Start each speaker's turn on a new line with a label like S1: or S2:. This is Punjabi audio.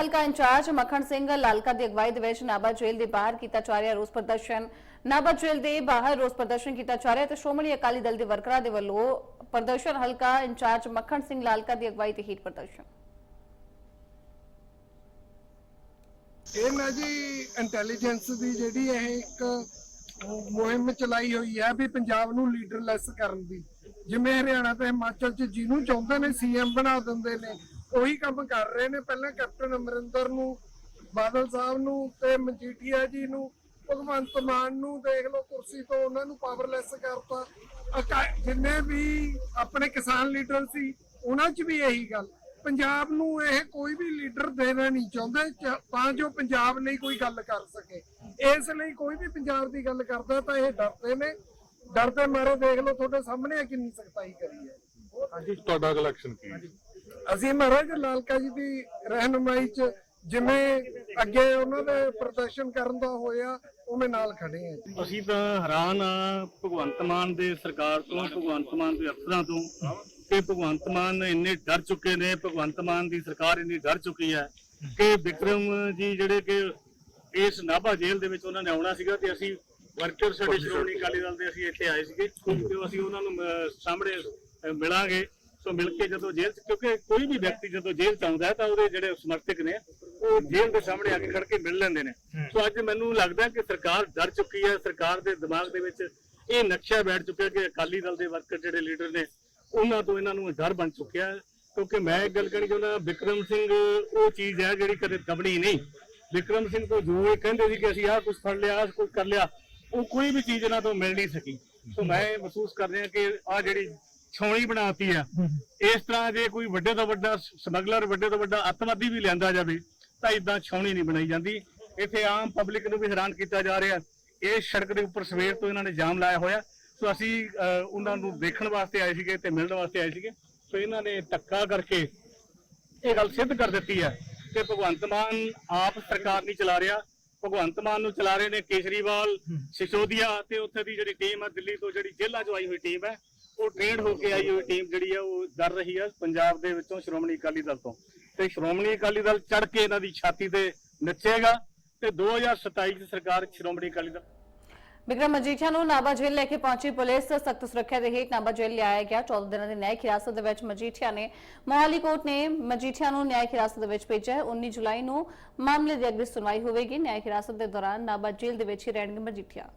S1: ਹਲਕਾ ਇੰਚਾਰਜ ਮੱਖਣ ਸਿੰਘ ਲਾਲਕਾ ਦੀ ਅਗਵਾਈ ਦੇ ਵਿੱਚ ਨਾਭਾ ਜੇਲ੍ਹ ਦੇ ਬਾਹਰ ਕੀਤਾ ਜਾ ਰਿਹਾ ਰੋਸ ਪ੍ਰਦਰਸ਼ਨ। ਨਾਭਾ ਜੇਲ੍ਹ ਦੇ ਬਾਹਰ ਰੋਸ ਪ੍ਰਦਰਸ਼ਨ ਕੀਤਾ ਜਾ ਰਿਹਾ ਤੇ ਸ਼੍ਰੋਮਣੀ ਅਕਾਲੀ ਦਲ ਦੇ ਵਰਕਰਾਂ ਦੇ ਵੱਲੋਂ ਪ੍ਰਦਰਸ਼ਨ, ਹਲਕਾ ਇੰਚਾਰਜ ਮੱਖਣ ਸਿੰਘ ਲਾਲਕਾ ਦੀ ਅਗਵਾਈ ਤੇ ਹੀਟ ਪ੍ਰਦਰਸ਼ਨ।
S2: ਇਹ ਨਾ ਜੀ ਇੰਟੈਲੀਜੈਂਸ ਦੀ ਜਿਹੜੀ ਇਹ ਇੱਕ ਮੁਹਿੰਮ ਚਲਾਈ ਹੋਈ ਹੈ ਵੀ ਪੰਜਾਬ ਨੂੰ ਲੀਡਰਲੈਸ ਕਰਨ ਦੀ। ਜਿਵੇਂ ਹਰਿਆਣਾ ਤੇ ਹਿਮਾਚਲ ਚ ਜਿਹਨੂੰ ਚਾਹੁੰਦੇ ਨੇ ਸੀਐਮ ਬਣਾ ਦਿੰਦੇ ਨੇ ਉਹੀ ਕੰਮ ਕਰ ਰਹੇ ਨੇ। ਪਹਿਲਾਂ ਕੈਪਟਨ ਅਮਰਿੰਦਰ ਨੂੰ ਬਾਦਲ ਸਾਹਿਬ ਨੂੰ ਤੇ ਮਜੀਠੀਆ ਜੀ ਨੂੰ ਭਗਵੰਤ ਮਾਨ ਨੂੰ ਦੇਖ ਲਓ ਕੁਰਸੀ ਤੋਂ ਉਹਨਾਂ ਨੂੰ ਪਾਵਰਲੈਸ ਕਰਤਾ। ਜਿੰਨੇ ਵੀ ਆਪਣੇ ਕਿਸਾਨ ਲੀਡਰ ਸੀ ਉਹਨਾਂ 'ਚ ਵੀ ਇਹੀ ਗੱਲ। ਪੰਜਾਬ ਨੂੰ ਇਹ ਕੋਈ ਵੀ ਲੀਡਰ ਦੇਣਾ ਨਹੀਂ ਚਾਹੁੰਦੇ ਤਾਂ ਜੋ ਪੰਜਾਬ ਲਈ ਕੋਈ ਗੱਲ ਕਰ ਸਕੇ। ਇਸ ਲਈ ਕੋਈ ਵੀ ਪੰਜਾਬ ਦੀ ਗੱਲ ਕਰਦਾ ਤਾਂ ਇਹ ਡਰਦੇ ਨੇ। ਡਰਦੇ ਮਾਰੇ ਦੇਖ ਲਓ ਤੁਹਾਡੇ ਸਾਹਮਣੇ ਕਿੰਨੀ ਸਖਤਾਈ ਕਰੀ ਹੈ।
S3: ਹਾਂਜੀ ਤੁਹਾਡਾ ਕਲੈਕਸ਼ਨ ਕੀ ਹੈ?
S2: ਅਸੀਂ ਮਹਾਰਾਜ ਲਾਲਕਾ ਜੀ ਦੀ ਰਹਿਨੁਮਾਈ 'ਚ ਜਿਵੇਂ ਅੱਗੇ ਉਹਨਾਂ ਦੇ ਪ੍ਰਦਰਸ਼ਨ ਕਰਨ ਦਾ ਹੋਇਆ ਉਵੇਂ ਨਾਲ ਖੜੇ ਆ ਜੀ।
S4: ਅਸੀਂ ਤਾਂ ਹੈਰਾਨ ਆ ਭਗਵੰਤ ਮਾਨ ਦੇ ਸਰਕਾਰ ਤੋਂ ਭਗਵੰਤ ਮਾਨ ਦੇ ਅਫਸਰਾਂ ਤੋਂ ਕਿ ਭਗਵੰਤ ਮਾਨ ਇੰਨੇ ਡਰ ਚੁੱਕੇ ਨੇ ਭਗਵੰਤ ਮਾਨ ਦੀ ਸਰਕਾਰ ਇੰਨੀ ਡਰ ਚੁੱਕੀ ਹੈ ਕਿ ਵਿਕਰਮ ਜੀ ਜਿਹੜੇ ਕਿ ਇਸ ਨਾਭਾ ਜੇਲ੍ਹ ਦੇ ਵਿੱਚ ਉਹਨਾਂ ਨੇ ਆਉਣਾ ਸੀਗਾ ਤੇ ਅਸੀਂ ਵਰਕਰ ਸਾਡੇ ਸ਼੍ਰੋਮਣੀ ਅਕਾਲੀ ਦਲ ਦੇ ਅਸੀਂ ਇੱਥੇ ਆਏ ਸੀਗੇ ਤੇ ਅਸੀਂ ਉਹਨਾਂ ਨੂੰ ਸਾਹਮਣੇ ਮਿਲਾਂਗੇ। ਸੋ ਮਿਲ ਕੇ ਜਦੋਂ ਜੇਲ੍ਹ 'ਚ ਕਿਉਂਕਿ ਕੋਈ ਵੀ ਵਿਅਕਤੀ ਜਦੋਂ ਜੇਲ੍ਹ 'ਚ ਆਉਂਦਾ ਤਾਂ ਉਹਦੇ ਜਿਹੜੇ ਸਮਰਥਕ ਨੇ ਉਹ ਜੇਲ੍ਹ ਦੇ ਸਾਹਮਣੇ ਆ ਕੇ ਖੜ ਕੇ ਮਿਲ ਲੈਂਦੇ ਨੇ। ਸੋ ਅੱਜ ਮੈਨੂੰ ਲੱਗਦਾ ਕਿ ਸਰਕਾਰ ਡਰ ਚੁੱਕੀ ਹੈ ਸਰਕਾਰ ਦੇ ਦਿਮਾਗ ਦੇ ਵਿੱਚ ਇਹ ਨਕਸ਼ਾ ਬੈਠ ਚੁੱਕਿਆ ਕਿ ਅਕਾਲੀ ਦਲ ਦੇ ਵਰਕਰ ਜਿਹੜੇ ਲੀਡਰ ਨੇ ਉਹਨਾਂ ਤੋਂ ਇਹਨਾਂ ਨੂੰ ਡਰ ਬਣ ਚੁੱਕਿਆ ਕਿਉਂਕਿ ਮੈਂ ਇੱਕ ਗੱਲ ਕਹਿਣੀ ਚਾਹੁੰਦਾ ਵਿਕਰਮ ਸਿੰਘ ਉਹ ਚੀਜ਼ ਹੈ ਜਿਹੜੀ ਕਦੇ ਦਬਣੀ ਨਹੀਂ। ਵਿਕਰਮ ਸਿੰਘ ਤੋਂ ਜੋ ਇਹ ਕਹਿੰਦੇ ਸੀ ਕਿ ਅਸੀਂ ਆਹ ਕੁਝ ਫੜ ਲਿਆ ਆਹ ਕੁਝ ਕਰ ਲਿਆ ਉਹ ਕੋਈ ਵੀ ਚੀਜ਼ ਇਹਨਾਂ ਤੋਂ ਮਿਲ ਨਹੀਂ ਸਕੀ। ਸੋ ਮੈਂ ਮਹਿਸੂਸ ਕਰ ਰਿਹਾ ਕਿ ਆਹ ਜਿਹੜੀ ਛਾਉਣੀ ਬਣਾਤੀ ਆ। ਇਸ ਤਰ੍ਹਾਂ ਜੇ ਕੋਈ ਵੱਡੇ ਤੋਂ ਵੱਡਾ ਸਮਗਲਰ ਵੱਡੇ ਤੋਂ ਵੱਡਾ ਅੱਤਵਾਦੀ ਵੀ ਲਿਆਂਦਾ ਜਾਵੇ ਤਾਂ ਇਦਾਂ ਛਾਉਣੀ ਨਹੀਂ ਬਣਾਈ ਜਾਂਦੀ। ਇੱਥੇ ਆਮ ਪਬਲਿਕ ਨੂੰ ਵੀ ਹੈਰਾਨ ਕੀਤਾ ਜਾ ਰਿਹਾ। ਇਸ ਸੜਕ ਦੇ ਉੱਪਰ ਸਵੇਰ ਤੋਂ ਇਹਨਾਂ ਨੇ ਜਾਮ ਲਾਇਆ ਹੋਇਆ। ਸੋ ਅਸੀਂ ਉਹਨਾਂ ਨੂੰ ਦੇਖਣ ਵਾਸਤੇ ਆਏ ਸੀਗੇ ਤੇ ਮਿਲਣ ਵਾਸਤੇ ਆਏ ਸੀਗੇ। ਸੋ ਇਹਨਾਂ ਨੇ ਧੱਕਾ ਕਰਕੇ ਇਹ ਗੱਲ ਸਿੱਧ ਕਰ ਦਿੱਤੀ ਹੈ ਕਿ ਭਗਵੰਤ ਮਾਨ ਆਪ ਸਰਕਾਰ ਨਹੀਂ ਚਲਾ ਰਿਹਾ। ਭਗਵੰਤ ਮਾਨ ਨੂੰ ਚਲਾ ਰਹੇ ਨੇ ਕੇਜਰੀਵਾਲ ਸਿਸੋਦੀਆ ਤੇ ਉੱਥੇ ਦੀ ਜਿਹੜੀ ਟੀਮ ਹੈ ਦਿੱਲੀ ਤੋਂ ਜਿਹੜੀ ਜੇਲ੍ਹਾਂ 'ਚੋਂ ਆਈ ਹੋਈ ਟੀਮ ਹੈ ਉਹ ਟ੍ਰੇਨਡ ਹੋ ਕੇ ਆਈ ਹੋਈ ਟੀਮ ਜਿਹੜੀ ਹੈ ਉਹ ਡਰ ਰਹੀ ਹੈ ਪੰਜਾਬ ਦੇ ਵਿੱਚੋਂ ਸ਼੍ਰੋਮਣੀ ਅਕਾਲੀ ਦਲ ਤੋਂ। ਤੇ ਸ਼੍ਰੋਮਣੀ ਅਕਾਲੀ ਦਲ ਚੜ ਕੇ ਇਹਨਾਂ ਦੀ ਛਾਤੀ ਤੇ ਨੱਚੇਗਾ ਤੇ 2027 ਚ ਸਰਕਾਰ ਸ਼੍ਰੋਮਣੀ ਅਕਾਲੀ ਦਲ
S1: ਵਿਕਰਮ ਮਜੀਠੀਆ ਨੂੰ ਨਾਭਾ ਜੇਲ੍ਹ ਲੈ ਕੇ ਪਹੁੰਚੀ ਪੁਲਿਸ। ਸਖਤ ਸੁਰੱਖਿਆ ਦੇ ਹੇਠ ਨਾਭਾ ਜੇਲ੍ਹ ਲਿਆਇਆ ਗਿਆ। 14 ਦਿਨਾਂ ਦੀ ਨਿਆਇਕ ਹਿਰਾਸਤ ਦੇ ਵਿੱਚ ਮਜੀਠੀਆ ਨੇ ਮੋਹਾਲੀ ਕੋਰਟ ਨੇ ਮਜੀਠੀਆ ਨੂੰ ਨਿਆਇਕ ਹਿਰਾਸਤ ਦੇ ਵਿੱਚ ਭੇਜਿਆ ਹੈ। 19 ਜੁਲਾਈ ਨੂੰ ਮਾਮਲੇ ਦੀ ਅਗਲੀ ਸੁਣਵਾਈ ਹੋਵੇਗੀ। ਨਿਆਇਕ ਹਿਰਾਸਤ ਦੇ ਦੌਰਾਨ ਨਾਭਾ ਜੇਲ੍ਹ ਦੇ ਵਿੱਚ ਹੀ ਰਹਿਣਗੇ ਮਜੀਠੀਆ।